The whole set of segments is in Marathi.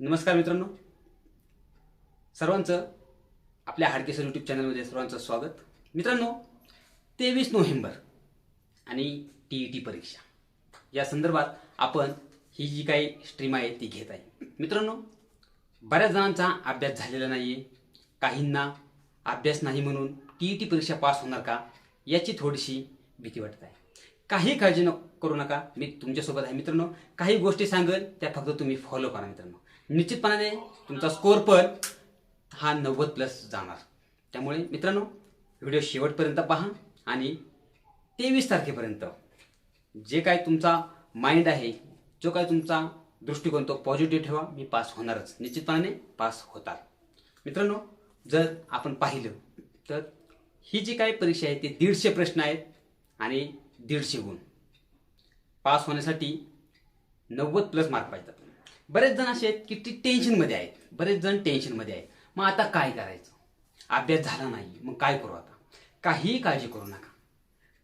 नमस्कार मित्रांनो. सर्वांचं आपल्या हाडकेसर यूट्यूब चॅनलमध्ये सर्वांचं स्वागत. मित्रांनो तेवीस नोव्हेंबर आणि टी ई टी परीक्षा. या संदर्भात आपण ही जी काही स्ट्रीम आहे ती घेत आहे. मित्रांनो बऱ्याच जणांचा अभ्यास झालेला नाही आहे काहींना अभ्यास नाही म्हणून टी ई टी परीक्षा पास होणार का याची थोडीशी भीती वाटत आहे. काही काळजी न करू नका. मी तुमच्यासोबत आहे मित्रांनो. काही गोष्टी सांगेल त्या फक्त तुम्ही फॉलो करा मित्रांनो. निश्चितपणाने तुमचा स्कोर पण हा नव्वद प्लस जाणार. त्यामुळे मित्रांनो व्हिडिओ शेवटपर्यंत पहा आणि तेवीस तारखेपर्यंत जे काय तुमचा माइंड आहे जो काय तुमचा दृष्टिकोन तो पॉझिटिव्ह ठेवा मी पास होणारच. निश्चितपणाने पास होतात. मित्रांनो जर आपण पाहिलं तर ही जी काही परीक्षा आहे ती दीडशे प्रश्न आहेत आणि दीडशे गुण. पास होण्यासाठी नव्वद प्लस मार्क पाहिजेत. बरेच जण असे आहेत की ती टेन्शनमध्ये आहेत. बरेच जण टेन्शनमध्ये आहेत. मग आता काय करायचं? अभ्यास झाला नाही. मग काय करू आता? काहीही काळजी करू नका.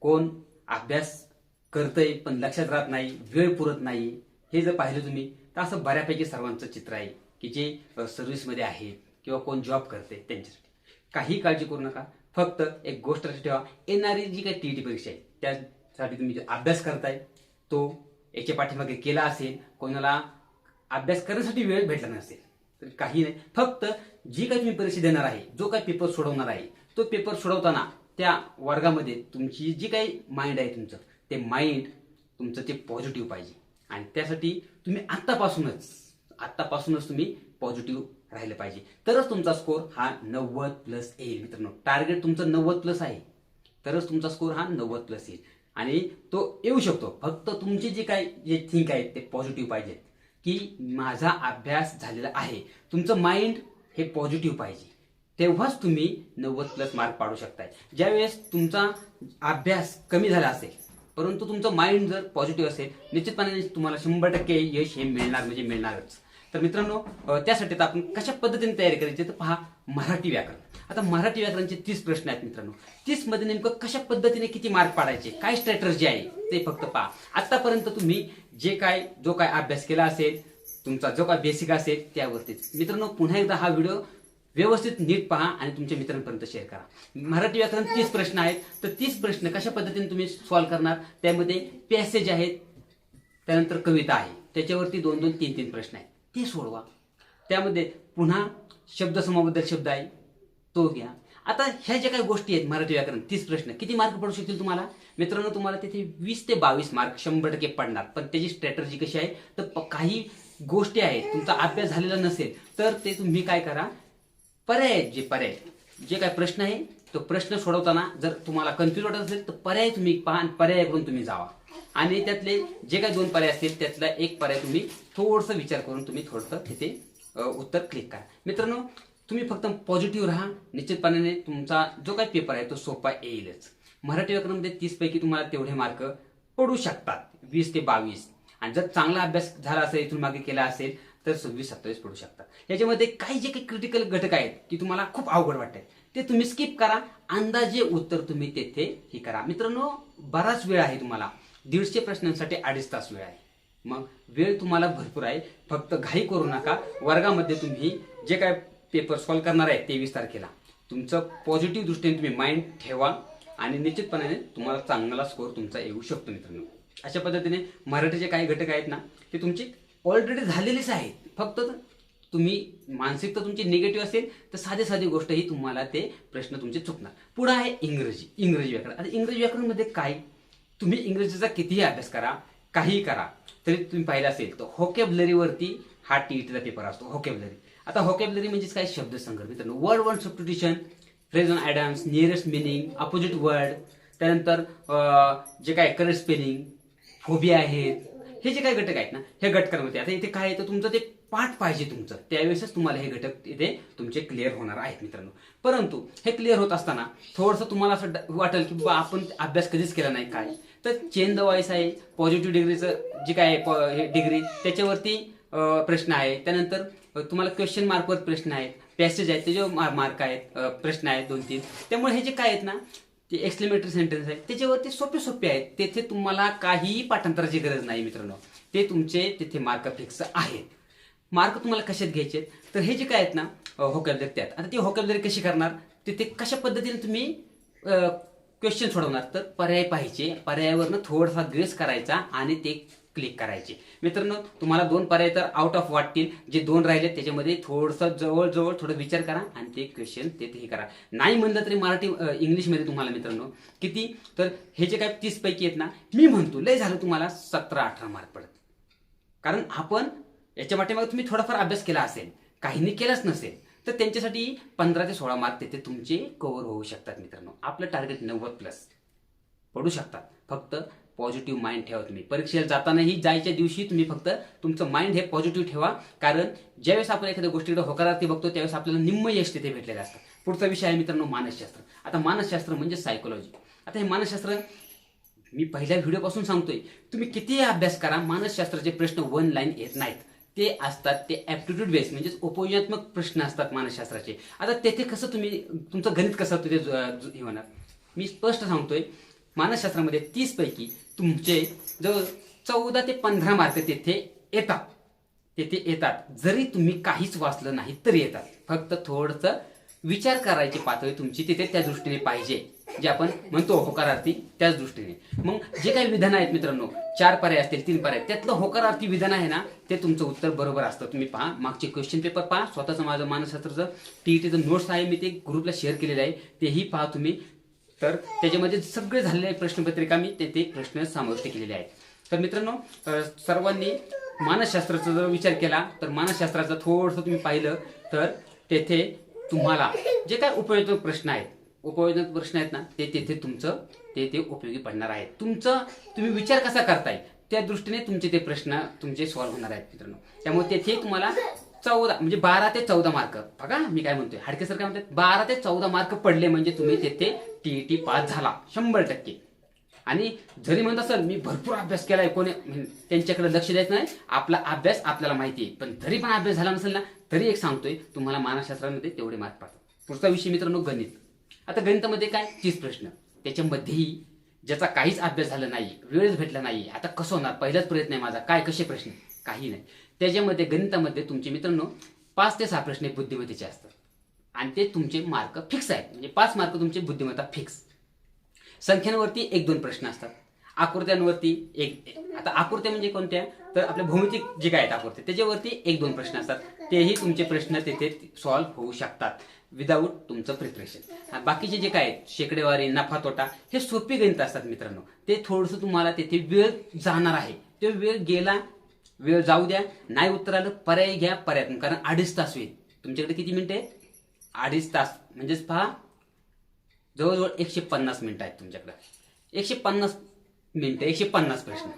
कोण अभ्यास करतंय पण लक्षात राहत नाही वेळ पुरत नाही हे जर पाहिलं तुम्ही तर असं बऱ्यापैकी सर्वांचं चित्र आहे की जे सर्व्हिसमध्ये आहेत किंवा कोण जॉब करते त्यांच्यासाठी. काही काळजी करू नका. फक्त एक गोष्ट लक्षात ठेवा. येणारी जी काही टी टी परीक्षा आहे त्यासाठी तुम्ही जो अभ्यास करताय तो याच्या पाठीमागे केला असेल कोणाला अभ्यास करण्यासाठी वेळ भेटला नसेल तर काही नाही. फक्त जी काही तुम्ही परीक्षा देणार आहे जो काही पेपर सोडवणार आहे तो पेपर सोडवताना त्या वर्गामध्ये तुमची जी काही माइंड आहे तुमचं ते माइंड तुमचं ते पॉझिटिव्ह पाहिजे. आणि त्यासाठी तुम्ही आत्तापासूनच आत्तापासूनच तुम्ही पॉझिटिव्ह राहिलं पाहिजे. तरच तुमचा स्कोर हा नव्वद प्लस येईल. मित्रांनो टार्गेट तुमचं नव्वद प्लस आहे. तरच तुमचा स्कोर हा नव्वद प्लस येईल. आणि तो येऊ शकतो. फक्त तुमची जी काय जे थिंक आहेत ते पॉझिटिव्ह पाहिजेत की माझा अभ्यास झालेला आहे. तुमचं माइंड हे पॉझिटिव्ह पाहिजे. तेव्हाच तुम्ही नव्वद प्लस मार्क पाडू शकताय. ज्यावेळेस तुमचा अभ्यास कमी झाला असेल परंतु तुमचं माइंड जर पॉझिटिव्ह असेल निश्चितपणे तुम्हाला शंभर टक्के यश हे मिळणार म्हणजे मिळणारच. तर मित्रांनो त्यासाठी तर आपण कशा पद्धतीने तयारी करायची तर पहा मराठी व्याकरण. आता मराठी व्याकरणचे तीस प्रश्न आहेत मित्रांनो. तीसमध्ये नेमकं कशा पद्धतीने किती मार्क पाडायचे काय स्ट्रॅटर्जी आहे ते फक्त पहा. आतापर्यंत तुम्ही जे काय जो काय अभ्यास केला असेल तुमचा जो काय बेसिक असेल त्यावरतीच. मित्रांनो पुन्हा एकदा हा व्हिडिओ व्यवस्थित नीट पहा आणि तुमच्या मित्रांपर्यंत शेअर करा. मराठी व्याकरण तीस प्रश्न आहेत तर तीस प्रश्न कशा पद्धतीने तुम्ही सॉल्व्ह करणार? त्यामध्ये पॅसेज आहेत त्यानंतर कविता आहे. त्याच्यावरती दोन दोन तीन तीन प्रश्न आहेत. ते सोडवा. त्यामध्ये पुन्हा शब्दसमाबद्दल शब्द आहे तो घ्या. आता ह्या ज्या काही गोष्टी आहेत मराठी व्याकरण तीस प्रश्न. किती मार्क पडू शकतील तुम्हाला? मित्रांनो तुम्हाला तिथे वीस ते बावीस मार्क शंभर टक्के पडणार. पण त्याची स्ट्रॅटर्जी कशी आहे? तर काही गोष्टी आहेत तुमचा अभ्यास झालेला नसेल तर ते तुम्ही काय करा? पर्याय आहेत जे पर्याय. जे काय प्रश्न आहे तो प्रश्न सोडवताना जर तुम्हाला कन्फ्युज वाटत असेल तर पर्याय तुम्ही पहा आणि पर्याय करून तुम्ही जावा. आणि त्यातले जे काही दोन पर्याय असतील त्यातला एक पर्याय तुम्ही थोडंसं विचार करून तुम्ही थोडंसं तिथे उत्तर क्लिक करा. मित्रांनो तुम्ही फक्त पॉझिटिव्ह राहा. निश्चितपणाने तुमचा जो काही पेपर आहे तो सोपा येईलच. मराठी व्याकरणामध्ये तीस पैकी तुम्हाला तेवढे मार्क पडू शकतात. वीस ते बावीस. आणि जर चांगला अभ्यास झाला असेल इथून मागे केला असेल तर सव्वीस सत्तावीस पडू शकतात. याच्यामध्ये काही जे काही क्रिटिकल घटक आहेत की तुम्हाला खूप अवघड वाटतात ते तुम्ही स्किप करा. अंदाजे उत्तर तुम्ही तेथे हे करा. मित्रांनो बराच वेळ आहे तुम्हाला. दीडशे प्रश्नांसाठी अडीच तास वेळ आहे. मग वेळ तुम्हाला भरपूर आहे. फक्त घाई करू नका. वर्गामध्ये तुम्ही जे काय पेपर सॉल्व्ह करणार आहे तेवीस तारखेला तुमचं पॉझिटिव्ह दृष्टीने तुम्ही माइंड ठेवा आणि निश्चितपणाने तुम्हाला चांगला स्कोर तुमचा येऊ शकतो मित्रांनो. अशा पद्धतीने मराठीचे काही घटक आहेत ना ते तुमचे ऑलरेडी झालेलेच आहेत. फक्त तुम्ही मानसिकता तुमची निगेटिव्ह असेल तर साधे साधी गोष्ट ही तुम्हाला ते प्रश्न तुमचे चुकणार. पुढे आहे इंग्रजी. इंग्रजी व्याकरण. आता इंग्रजी व्याकरणमध्ये काय तुम्ही इंग्रजीचा कितीही अभ्यास करा काहीही करा तरी तुम्ही पाहिलं असेल तर होकेबलरीवरती हा टीईटीचा पेपर असतो होकेबलरी आता होकेबलरी म्हणजेच काय? शब्दसंग्रह मित्रांनो word word substitution phrase and idioms nearest meaning opposite word त्यानंतर जे काय करेक्ट स्पेलिंग फोबिया आहेत हे जे काही घटक आहेत ना हे घटकांमध्ये. आता इथे काय येतं तर तुमचं ते पाठ पाहिजे तुमचं. त्यावेळेसच तुम्हाला हे घटक इथे तुमचे क्लिअर होणार आहेत मित्रांनो. परंतु हे क्लिअर होत असताना थोडंसं तुम्हाला असं वाटेल की बा आपण अभ्यास कधीच केला नाही काय? तर चेन द वॉइस आहे. पॉझिटिव्ह डिग्रीचं जे काय आहे हे डिग्री त्याच्यावरती प्रश्न आहे. त्यानंतर तुम्हाला क्वेश्चन मार्कवर प्रश्न आहेत. पॅसेज आहेत त्याच्यावर मार्क आहेत. प्रश्न आहेत दोन तीन. त्यामुळे हे जे काय आहेत ना ते एक्सप्लेमेटरी सेंटेन्स आहे त्याच्यावरती सोपे सोपे आहेत. तेथे तुम्हाला काहीही पाठांतराची गरज नाही मित्रांनो. ते तुमचे तिथे मार्क फिक्स आहेत. मार्क तुम्हाला कशात घ्यायचे तर हे जे काय आहेत ना होकॅबलरी त्यात. आता ती होकॅबलरी कशी करणार? तिथे कशा पद्धतीने तुम्ही क्वेश्चन सोडवणार. तर पर्याय पाहिजे. पर्यायावरनं थोडासा ग्रेस करायचा आणि ते क्लिक करायचे. मित्रांनो तुम्हाला दोन पर्याय तर आउट ऑफ वाटतील. जे दोन राहिले त्याच्यामध्ये थोडंसं जवळजवळ थोडं विचार करा आणि ते क्वेश्चन तेही करा. नाही म्हणलं तरी मराठी इंग्लिशमध्ये तुम्हाला मित्रांनो किती? तर हे जे काय तीस पैकी आहेत ना मी म्हणतो लय झालं तुम्हाला सतरा अठरा मार्क पडत. कारण आपण याच्या पाठीमागे तुम्ही थोडाफार अभ्यास केला असेल. काहींनी केलाच नसेल. तर त्यांच्यासाठी पंधरा ते सोळा मार्क तिथे तुमचे कव्हर होऊ शकतात मित्रांनो. आपलं टार्गेट नव्वद प्लस पडू शकतात. फक्त पॉझिटिव्ह माइंड ठेवा तुम्ही. परीक्षेला जातानाही जायच्या दिवशी तुम्ही फक्त तुमचं माइंड हे पॉझिटिव्ह ठेवा. कारण ज्यावेळेस आपण एखाद्या गोष्टीकडे होकारार्थी बघतो त्यावेळेस आपल्याला निम्म यश तिथे भेटलेलं असतं. पुढचा विषय आहे मित्रांनो मानसशास्त्र. आता मानसशास्त्र म्हणजे सायकोलॉजी आता हे मानसशास्त्र मी पहिल्या व्हिडिओपासून सांगतोय. तुम्ही कितीही अभ्यास करा मानसशास्त्राचे प्रश्न वन लाईन येत नाहीत. ते असतात ते ॲप्टिट्यूड बेस म्हणजेच उपयोजनात्मक प्रश्न असतात मानसशास्त्राचे. आता तेथे कसं तुम्ही तुमचं गणित कसं तिथे हे होणार. मी स्पष्ट सांगतोय मानसशास्त्रामध्ये तीस पैकी तुमचे जवळ चौदा ते पंधरा मार्क तेथे येतात. तेथे येतात. जरी तुम्ही काहीच वाचलं नाही तरी येतात. फक्त थोडंसं विचार करायची पातळी तुमची तिथे त्या दृष्टीने पाहिजे. जे आपण म्हणतो होकारार्थी त्याच दृष्टीने. मग जे काही विधान आहेत मित्रांनो चार पर्याय असतील तीन पर्याय त्यातलं होकारार्थी विधान आहे ना ते तुमचं उत्तर बरोबर असतं. तुम्ही पहा मागचे क्वेश्चन पेपर पहा स्वतःचं माझं मानसशास्त्राचं टीईटीचं नोट्स आहे मी ते ग्रुपला शेअर केलेलं आहे. तेही पहा तुम्ही. तर त्याच्यामध्ये सगळे झालेले प्रश्नपत्रिका मी ते प्रश्न समाविष्ट केलेले आहेत. तर मित्रांनो सर्वांनी मानसशास्त्राचा जर विचार केला तर मानसशास्त्राचं थोडंसं तुम्ही पाहिलं तर तेथे तुम्हाला जे काय उपयोग प्रश्न आहेत उपयोगी प्रश्न आहेत ना ते तेथे तुमचं ते ते उपयोगी पडणार आहेत. तुमचं तुम्ही विचार कसा करताय? त्या दृष्टीने तुमचे ते प्रश्न तुमचे सॉल्व्ह होणार आहेत मित्रांनो. त्यामुळे तेथे तुम्हाला चौदा म्हणजे बारा ते चौदा मार्क बघा मी काय म्हणतोय? हाडके सर काय म्हणतात? बारा ते चौदा मार्क पडले म्हणजे तुम्ही तेथे टीईटी पास झाला. शंभर टक्के. आणि जरी म्हणत असेल मी भरपूर अभ्यास केलाय कोणी त्यांच्याकडे लक्ष द्यायचं नाही. आपला अभ्यास आपल्याला माहिती आहे. पण तरी पण अभ्यास झाला नसेल ना तरी एक सांगतोय तुम्हाला मानसशास्त्रामध्ये तेवढे मार्क पाहतात पुढचा विषय मित्रांनो गणित. आता गणितामध्ये काय? तीस प्रश्न. त्याच्यामध्येही ज्याचा काहीच अभ्यास झाला नाही वेळच भेटला नाही आता कसं होणार? पहिलाच प्रयत्न आहे माझा. काय कसे प्रश्न? काही नाही. त्याच्यामध्ये गणितामध्ये तुमचे मित्रांनो पाच ते सहा प्रश्न बुद्धिमत्तेचे असतात. आणि ते तुमचे मार्क फिक्स आहेत. म्हणजे पाच मार्क तुमचे बुद्धिमत्ता फिक्स संख्यांवरती एक दोन प्रश्न असतात. आकृत्यांवरती एक आता आकृत्या म्हणजे कोणत्या? तर आपल्या भौमितिक जे काय आहेत आकृत्या त्याच्यावरती एक दोन प्रश्न असतात. तेही तुमचे प्रश्न तेथे सॉल्व्ह होऊ शकतात विदाऊट तुमचं प्रिपरेशन बाकीचे जे काय आहेत शेकडेवारी नफा तोटा हे सोपे गणित असतात मित्रांनो. ते थोडंसं तुम्हाला तेथे वेळ जाणार आहे. ते वेळ गेला वेळ जाऊ द्या. नाही उत्तर आलं पर्याय घ्या पर्याय कारण अडीच तास होईल. तुमच्याकडे किती मिनिटं आहे? अडीच तास. म्हणजेच पहा जवळजवळ एकशे पन्नास मिनिटं आहेत तुमच्याकडे. एकशे पन्नास मिनिटं एकशे पन्नास प्रश्न.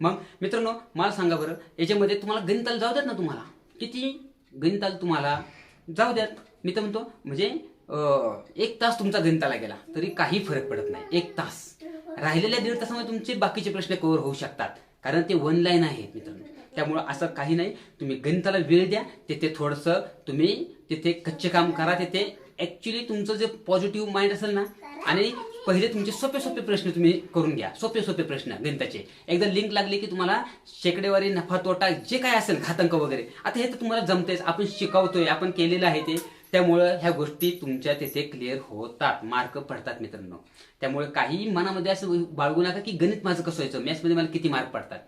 मग मित्रांनो मला सांगा बरं याच्यामध्ये तुम्हाला गणिताला जाऊ द्यात ना तुम्हाला? किती? गणिताला तुम्हाला जाऊ द्यात मी तर म्हणतो म्हणजे एक तास तुमचा गणिताला गेला तरी काही फरक पडत नाही. एक तास. राहिलेल्या दीड तासामध्ये तुमचे बाकीचे प्रश्न कव्हर होऊ शकतात. कारण ते वन लाईन आहेत मित्रांनो. त्यामुळं असं काही नाही. तुम्ही गणिताला वेळ द्या. तिथे थोडंसं तुम्ही तिथे कच्चे काम करा. तिथे ऍक्च्युली तुमचं जे पॉझिटिव्ह माइंड असेल ना आणि पहिले तुमचे सोपे सोपे प्रश्न तुम्ही करून घ्या. सोपे सोपे प्रश्न गणिताचे. एकदा लिंक लागली की तुम्हाला शेकडेवारी नफा तोटा जे काय असेल घातांक वगैरे. आता हे तर तुम्हाला जमतेच आपण शिकवतोय आपण केलेलं आहे ते. त्यामुळं ह्या गोष्टी तुमच्या तिथे क्लिअर होतात. मार्क पडतात मित्रांनो. त्यामुळे काही मनामध्ये असं बाळगू नका की गणित माझं कसं व्हायचं? मॅथ्समध्ये मला किती मार्क पडतात?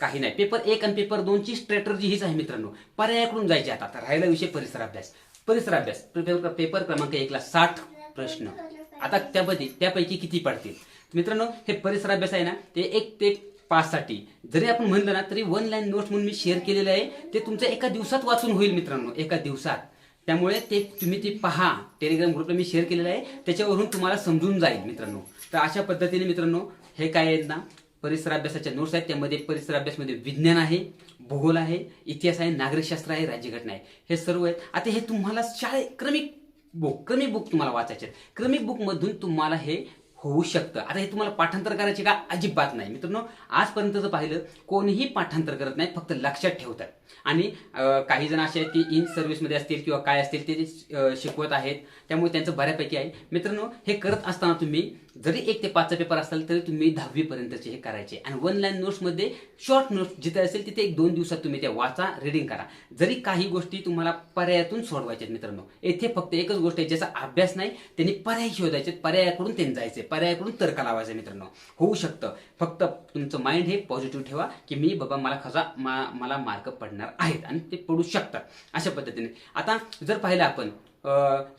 काही नाही. पेपर एक आणि पेपर दोनची स्ट्रॅटर्जी हीच आहे मित्रांनो. पर्यायाकडून जायचे आता. आता राहिला विषय परिसर अभ्यास परिसर अभ्यास पेपर क्रमांक एकला साठ प्रश्न. आता त्यामध्ये त्यापैकी किती पडतील? मित्रांनो हे परिसर अभ्यास आहे ना ते एक ते पाच साठी जरी आपण म्हणलं ना तरी वन लाईन नोट्स म्हणून मी शेअर केलेलं आहे. ते तुमचं एका दिवसात वाचून होईल मित्रांनो एका दिवसात. त्यामुळे ते तुम्ही ते पहा. टेलिग्राम ग्रुपला मी शेअर केलेलं आहे. त्याच्यावरून तुम्हाला समजून जाईल मित्रांनो. तर अशा पद्धतीने मित्रांनो हे काय आहेत ना परिसर अभ्यासाच्या नोट्स आहेत. त्यामध्ये परिसराभ्यासमध्ये विज्ञान आहे भूगोल आहे इतिहास आहे नागरिकशास्त्र आहे राज्यघटना आहे. हे सर्व आहेत. आता हे तुम्हाला शाळे क्रमिक बुक क्रमिक बुक तुम्हाला वाचायचे आहेत. क्रमिक बुकमधून तुम्हाला हे होऊ शकतं. आता हे तुम्हाला पाठांतर करायचे का? अजिबात नाही. मित्रांनो आजपर्यंतचं पाहिलं कोणीही पाठांतर करत नाही फक्त लक्षात ठेवतात. आणि काही जण असे आहेत की इन सर्व्हिसमध्ये असतील किंवा काय असतील ते शिकवत आहेत. त्यामुळे त्यांचं बऱ्यापैकी आहे. मित्रांनो हे करत असताना तुम्ही जरी एक ते पाचचा पेपर असाल तरी तुम्ही दहावीपर्यंतचे हे करायचे. आणि वन लाईन नोट्समध्ये शॉर्ट नोट्स जिथे असेल तिथे एक दोन दिवसात तुम्ही ते वाचा रिडिंग करा. जरी काही गोष्टी तुम्हाला पर्यायातून सोडवायच्या आहेत मित्रांनो. येथे फक्त एकच गोष्ट आहे ज्याचा अभ्यास नाही त्यांनी पर्याय शोधायचे पर्यायाकडून त्यांनी जायचे पर्यायाकडून तर्क लावायचे मित्रांनो. होऊ शकतं. फक्त तुमचं माइंड हे पॉझिटिव्ह ठेवा की मी बाबा मला खसा मा- मला मार्क पडणार आहेत आणि ते पडू शकतात अशा पद्धतीने. आता जर पाहिलं आपण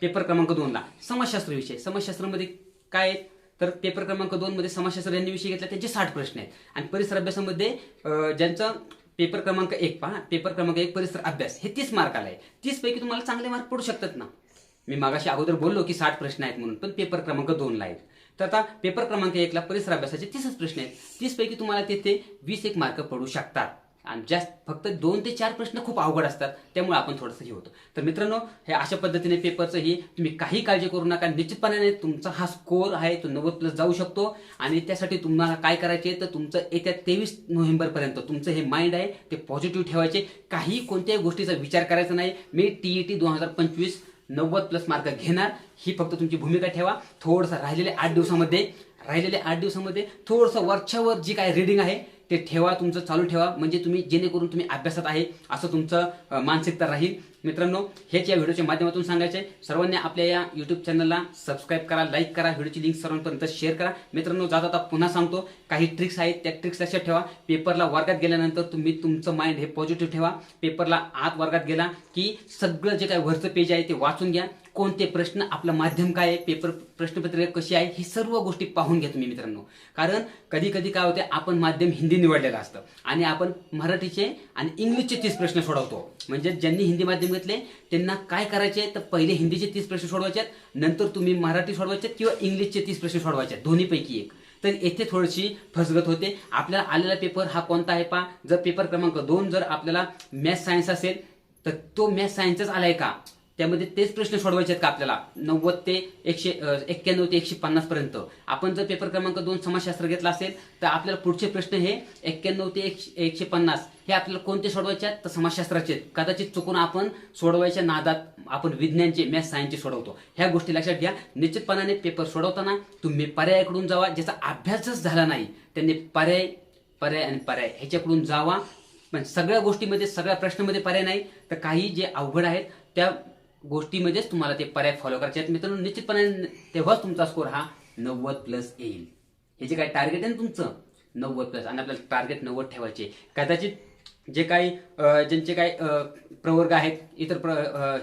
पेपर क्रमांक दोनला समाजशास्त्र विषय. समाजशास्त्रामध्ये काय तर पेपर क्रमांक दोन मध्ये समाजशास्त्र यांनी विषय घेतला त्यांचे साठ प्रश्न आहेत. आणि परिसर अभ्यासामध्ये ज्यांचं पेपर क्रमांक एक पहा पेपर क्रमांक एक परिसर अभ्यास हे तीस मार्काला आहे तीस पैकी तुम्हाला चांगले मार्क पडू शकतात ना? मी मागाशी अगोदर बोललो की साठ प्रश्न आहेत म्हणून पण पेपर क्रमांक दोनला आहेत. तर आता पेपर क्रमांक एकला परिसर अभ्यासाचे तीसच प्रश्न आहेत. तीस पैकी तुम्हाला तेथे वीस एक मार्क पडू शकतात. आणि जास्त फक्त दोन ते चार प्रश्न खूप अवघड असतात त्यामुळे आपण थोडंसं हे होतो. तर मित्रांनो हे अशा पद्धतीने पेपरचं ही तुम्ही काही काळजी करू नका. निश्चितपणाने तुमचा हा स्कोर आहे तो नव्वद प्लस जाऊ शकतो. आणि त्यासाठी तुम्हाला काय करायचे तर तुमचं येत्या तेवीस नोव्हेंबरपर्यंत तुमचं हे माइंड आहे ते पॉझिटिव्ह ठेवायचे. काही कोणत्याही गोष्टीचा विचार करायचा नाही. मी टी टी दोन हजार पंचवीस नव्वद प्लस मार्क घेणार. ही फक्त तुमची भूमिका ठेवा. थोडंसं राहिलेल्या आठ दिवसामध्ये राहिलेल्या आठ दिवसामध्ये थोडंसं वरच्यावर जी काय रिडिंग आहे ते ठेवा तुमचं चालू ठेवा. म्हणजे तुम्ही जेणेकरून तुम्ही अभ्यासात आहे असं तुमचं मानसिकता राहील. मित्रांनो हेच या व्हिडिओच्या माध्यमातून सांगायचे आहे. सर्वांनी आपल्या या युट्यूब चॅनलला सबस्क्राईब करा लाईक करा. व्हिडिओची लिंक सर्वांपर्यंत शेअर करा. मित्रांनो जाता आता पुन्हा सांगतो काही ट्रिक्स आहेत त्या ट्रिक्स लक्षात ठेवा. पेपरला वर्गात गेल्यानंतर तुम्ही तुमचं माइंड हे पॉझिटिव्ह ठेवा. पेपरला आत वर्गात गेला की सगळं जे काही वरचं पेज आहे ते वाचून घ्या. कोणते प्रश्न आपलं माध्यम काय आहे पेपर प्रश्नपत्रिका कशी आहे ही सर्व गोष्टी पाहून घ्या तुम्ही मित्रांनो. कारण कधी कधी काय होते आपण माध्यम हिंदी निवडलेलं असतं आणि आपण मराठीचे आणि इंग्लिशचे तीस प्रश्न सोडवतो. म्हणजे ज्यांनी हिंदी माध्यम घेतले त्यांना काय करायचे तर पहिले हिंदीचे तीस प्रश्न सोडवायचे आहेत, नंतर तुम्ही मराठी सोडवायचे आहेत किंवा इंग्लिशचे तीस प्रश्न सोडवायचे दोन्हीपैकी एक. तर येथे थोडीशी फसगत होते. आपल्याला आलेला पेपर हा कोणता आहे पा? जर पेपर क्रमांक दोन जर आपल्याला मॅथ सायन्स असेल तर तो मॅथ सायन्सच आलाय का? त्यामध्ये तेच प्रश्न सोडवायचे आहेत का आपल्याला? नव्वद ते एकशे एक्क्याण्णव ते एकशे पन्नास पर्यंत. आपण जर पेपर क्रमांक दोन समाजशास्त्र घेतला असेल तर आपल्याला पुढचे प्रश्न हे एक्क्याण्णव ते एकशे एकशे पन्नास हे आपल्याला कोणते सोडवायचे आहेत? तर समाजशास्त्राचे आहेत. कदाचित चुकून आपण सोडवायच्या नादात आपण विज्ञानचे मॅथ सायन्सचे सोडवतो. ह्या गोष्टी लक्षात घ्या. निश्चितपणाने पेपर सोडवताना तुम्ही पर्यायाकडून जावा. ज्याचा अभ्यासच झाला नाही त्यांनी पर्याय पर्याय आणि पर्याय ह्याच्याकडून जावा. पण सगळ्या गोष्टीमध्ये सगळ्या प्रश्नामध्ये पर्याय नाही. तर काही जे अवघड आहेत त्या गोष्टीमध्येच तुम्हाला ते पर्याय फॉलो करायचे आहेत. मित्रांनो निश्चितपणे तेव्हाच तुमचा स्कोर हा नव्वद प्लस येईल. हे जे काय टार्गेट आहे ना तुमचं? नव्वद प्लस आणि आपल्याला टार्गेट नव्वद ठेवायचे कदाचित जे काही ज्यांचे काही प्रवर्ग आहेत इतर प्र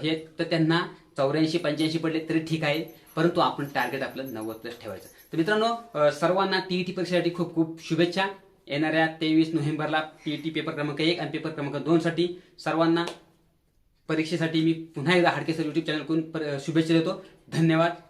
हे तर त्यांना चौऱ्याऐंशी पंच्याऐंशी पडले तरी ठीक आहे. परंतु आपण टार्गेट आपलं नव्वद प्लस ठेवायचं तर मित्रांनो अं, सर्वांना टीईटी परीक्षेसाठी खूप खूप शुभेच्छा. येणाऱ्या तेवीस नोव्हेंबरला टीईटी पेपर क्रमांक एक आणि पेपर क्रमांक दोनसाठी सर्वांना परीक्षेसाठी मी पुन्हा एकदा हाडकेसर युट्यूब चॅनलकडून पर- शुभेच्छा देतो. धन्यवाद.